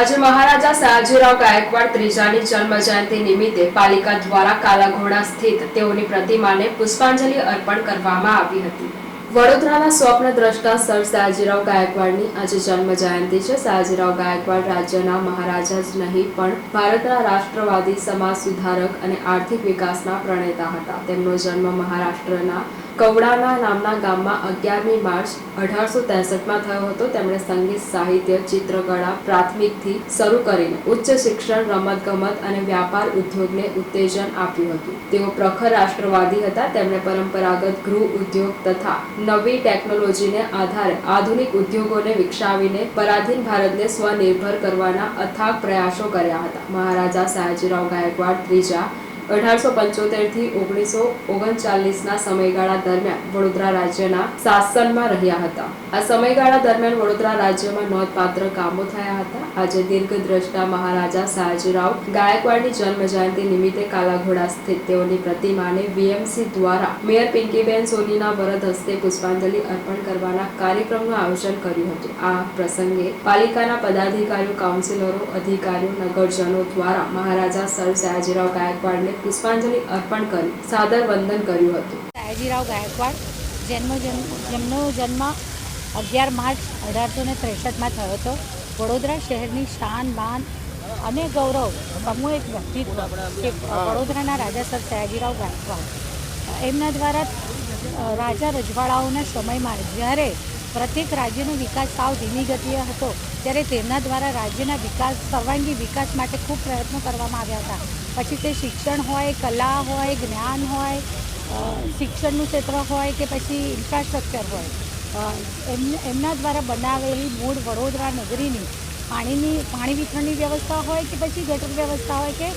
આજે મહારાજા સયાજીરાવ ગાયકવાડ ત્રીજાની જન્મ જયંતિ નિમિત્તે પાલિકા દ્વારા કાલાઘોડા સ્થિત તેઓની પ્રતિમાને પુષ્પાંજલિ અર્પણ કરવામાં આવી હતી. વડોદરાના સ્વપ્ન દ્રષ્ટા સર સયાજીરાવ ગાયકવાડની આજે જન્મ જયંતિ છે. સયાજીરાવ ગાયકવાડ રાજ્યના મહારાજા જ નહીં, પણ ભારતના રાષ્ટ્રવાદી, સમાજ સુધારક અને આર્થિક વિકાસના પ્રણેતા હતા. તેમનો જન્મ મહારાષ્ટ્રના કવડાના નામના ગામમાં અગિયારમી માર્ચ અઢારસો ત્રેસઠમાં થયો હતો. તેમણે સંગીત, સાહિત્ય, ચિત્રકળા પ્રાથમિકથી શરૂ કરીને ઉચ્ચ શિક્ષણ, રમતગમત અને વ્યાપાર ઉદ્યોગને ઉત્તેજન આપ્યું હતું. તેઓ પ્રખર રાષ્ટ્રવાદી હતા. તેમણે પરંપરાગત ગૃહ ઉદ્યોગ તથા નવી ટેકનોલોજીને આધારે આધુનિક ઉદ્યોગોને વિકસાવીને પરાધીન ભારતને સ્વનિર્ભર કરવાના અથાગ પ્રયાસો કર્યા હતા. મહારાજા સયાજીરાવ ગાયકવાડ, ત્રીજા અઢારસો પંચોતેરથી ઓગણીસો ઓગણચાલીસના સમયગાળા દરમિયાન વડોદરા રાજ્યના શાસનમાં રહ્યા હતા. આ સમયગાળા દરમિયાન વડોદરા રાજ્યમાં નોંધપાત્ર કામો થયા હતા. આજે દીર્ઘદ્રષ્ટા મહારાજા સયાજીરાવ ગાયકવાડની જન્મ જયંતિ નિમિત્તે કાલાઘોડા સ્થિત તેઓની પ્રતિમાને વીએમસી દ્વારા મેયર પિંકીબેન સોનીના વરદ હસ્તે પુષ્પાંજલિ અર્પણ કરવાના કાર્યક્રમનું આયોજન કર્યું હતું. આ પ્રસંગે પાલિકાના પદાધિકારીઓ, કાઉન્સિલરો, અધિકારીઓ, નગરજનો દ્વારા મહારાજા સર સયાજીરાવ ગાયકવાડને પુષ્પાંજલિ અર્પણ કરી સાદર વંદન કર્યું હતું. સયાજીરાવ ગાયકવાડ, જન્મ જેમનો જન્મ અગિયાર માર્ચ અઢારસો ને ત્રેસઠમાં થયો હતો. વડોદરા શહેરની શાન, માન અને ગૌરવ સામૂહિક વ્યક્તિત્વ કે વડોદરાના રાજા સર સયાજીરાવ ગાયકવાડ. એમના દ્વારા રાજા રજવાડાઓના સમયમાં જ્યારે પ્રત્યેક રાજ્યનો વિકાસ સાવ ધીમી ગતિએ હતો, ત્યારે તેમના દ્વારા રાજ્યના વિકાસ, સર્વાંગી વિકાસ માટે ખૂબ પ્રયત્નો કરવામાં આવ્યા હતા. પછી તે શિક્ષણ હોય, કલા હોય, જ્ઞાન હોય શિક્ષણનું ક્ષેત્ર હોય કે પછી ઇન્ફ્રાસ્ટ્રક્ચર હોય. એમ, એમના દ્વારા બનાવેલી મૂળ વડોદરા નગરીની પાણીની, પાણી વિતરણની વ્યવસ્થા હોય કે પછી ગટર વ્યવસ્થા હોય કે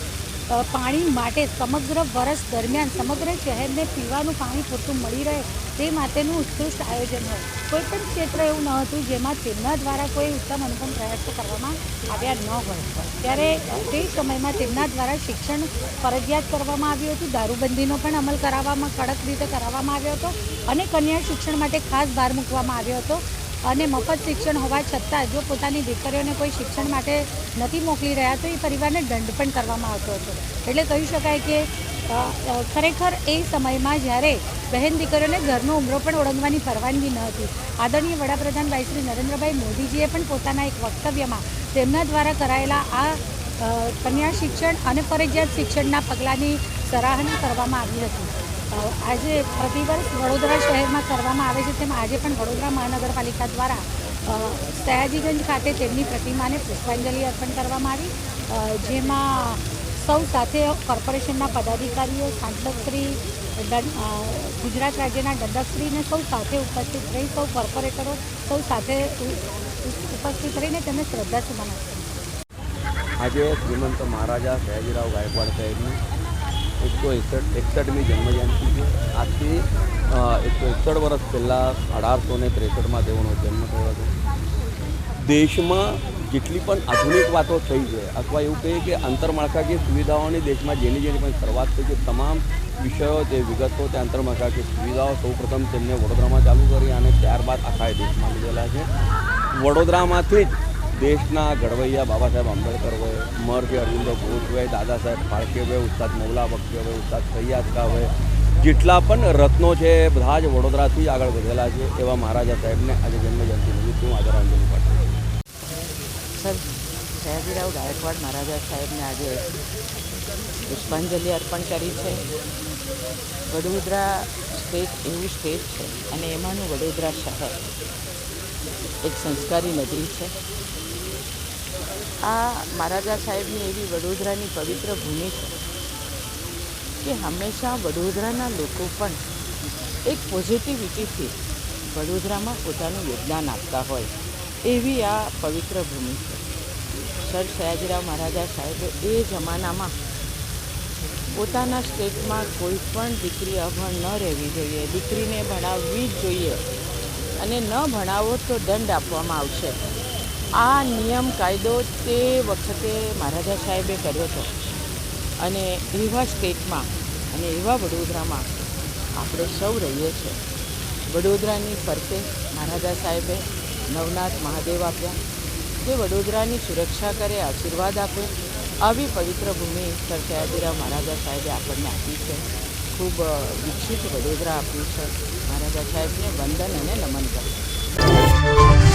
પાણી માટે સમગ્ર વર્ષ દરમિયાન સમગ્ર શહેરને પીવાનું પાણી પૂરતું મળી રહે તે માટેનું ઉત્કૃષ્ટ આયોજન હોય. કોઈ પણ ક્ષેત્ર એવું ન હતું જેમાં તેમના દ્વારા કોઈ ઉત્તમ અનુપમ પ્રયાસો કરવામાં આવ્યા ન હોય. ત્યારે તે સમયમાં તેમના દ્વારા શિક્ષણ ફરજિયાત કરવામાં આવ્યું હતું. દારૂબંધીનો પણ અમલ કરાવવામાં, કડક રીતે કરાવવામાં આવ્યો હતો અને કન્યા શિક્ષણ માટે ખાસ ભાર મૂકવામાં આવ્યો હતો. અને મફત શિક્ષણ હોવા છતાં જો પોતાની દીકરીઓને કોઈ શિક્ષણ માટે નથી મોકલી રહ્યા, તો એ પરિવારને દંડ પણ કરવામાં આવતો હતો. એટલે કહી શકાય કે ખરેખર એ સમયમાં જ્યારે બહેન દીકરીઓને ઘરનો ઉમરો પણ ઓળંગવાની પરવાનગી ન હતી. આદરણીય વડાપ્રધાન ભાઈ શ્રી નરેન્દ્રભાઈ મોદીજીએ પણ પોતાના એક વક્તવ્યમાં તેમના દ્વારા કરાયેલા આ કન્યા શિક્ષણ અને ફરજિયાત શિક્ષણના પગલાંની સરાહના કરવામાં આવી હતી. આજે પ્રતિવર્ષ વડોદરા શહેરમાં કરવામાં આવે છે તેમ આજે પણ વડોદરા મહાનગરપાલિકા દ્વારા સયાજીગંજ ખાતે તેમની પ્રતિમાને પુષ્પાંજલિ અર્પણ કરવામાં આવી. જેમાં સૌ સાથે કોર્પોરેશનના પદાધિકારીઓ, સાંસદશ્રી ગુજરાત રાજ્યના દંડકશ્રીને સૌ સાથે ઉપસ્થિત રહી, સૌ કોર્પોરેટરો સૌ સાથે ઉપસ્થિત રહીને તેમને શ્રદ્ધાસુમન આપ્યા આજે શ્રીમંત મહારાજા સયાજીરાવ ગાયકવાડ સાહેબની એકસો એકસઠ એકસઠમી જન્મજયંતિ છે. આજથી એકસો એકસઠ વર્ષ પહેલાં અઢારસો ને ત્રેસઠમાં તેઓનો જન્મ થયો હતો. દેશમાં જેટલી પણ આધુનિક વાતો થઈ છે, અથવા એવું કહીએ કે આંતરમાળખાકીય સુવિધાઓની દેશમાં જેની જેની પણ શરૂઆત થઈ છે, તમામ વિષયો જે વિગતો તે આંતરમાળખાકીય સુવિધાઓ સૌપ્રથમ તેમને વડોદરામાં ચાલુ કરી અને ત્યારબાદ આખા દેશમાં લીધેલા છે. વડોદરામાંથી જ દેશના ઘડવૈયા બાબા સાહેબ આંબેડકર હોય મહર્ષિ અરવિંદો ઘોષ હોય દાદા સાહેબ ફાળકે હોય, ઉસ્તાદ મૌલા બક્ષી હોય, ઉસ્તાદ સૈયાદ હોય, જેટલા પણ રત્નો છે બધા જ વડોદરાથી જ આગળ વધેલા છે એવા મહારાજા સાહેબને આજે જન્મજયંતિ નિમિત્તે હું આદરાંજલિ પાઠવું સર સયાજીરાવ ગાયકવાડ મહારાજા સાહેબને આજે પુષ્પાંજલિ અર્પણ કરી છે. વડોદરા સ્ટેટ એવું સ્ટેટ છે અને એમાંનું વડોદરા શહેર એક સંસ્કારી નગરી છે. આ મહારાજા સાહેબની એવી વડોદરાની પવિત્ર ભૂમિ છે કે હંમેશા વડોદરાના લોકો પણ એક પોઝિટિવિટીથી વડોદરામાં પોતાનું યોગદાન આપતા હોય એવી આ પવિત્ર ભૂમિ છે. સર સયાજીરાવ મહારાજા સાહેબે એ જમાનામાં પોતાના સ્ટેટમાં કોઈ પણ દીકરી અભણ ન રહેવી જોઈએ. દીકરીને ભણાવવી જ જોઈએ અને ન ભણાવો તો દંડ આપવામાં આવશે. આ નિયમ કાયદો તે વખતે મહારાજા સાહેબે કર્યો હતો. અને એવા સ્ટેટમાં અને એવા વડોદરામાં આપણે સૌ રહીએ છીએ. વડોદરાની ફરતે મહારાજા સાહેબે નવનાથ મહાદેવ આપ્યા. તે વડોદરાની સુરક્ષા કરે, આશીર્વાદ આપે, આવી પવિત્ર ભૂમિ સર સયાજીરાવ મહારાજા સાહેબે આપણને આપી છે. ખૂબ વિકસિત વડોદરા આપ્યું છે. મહારાજા સાહેબને વંદન અને નમન કરું.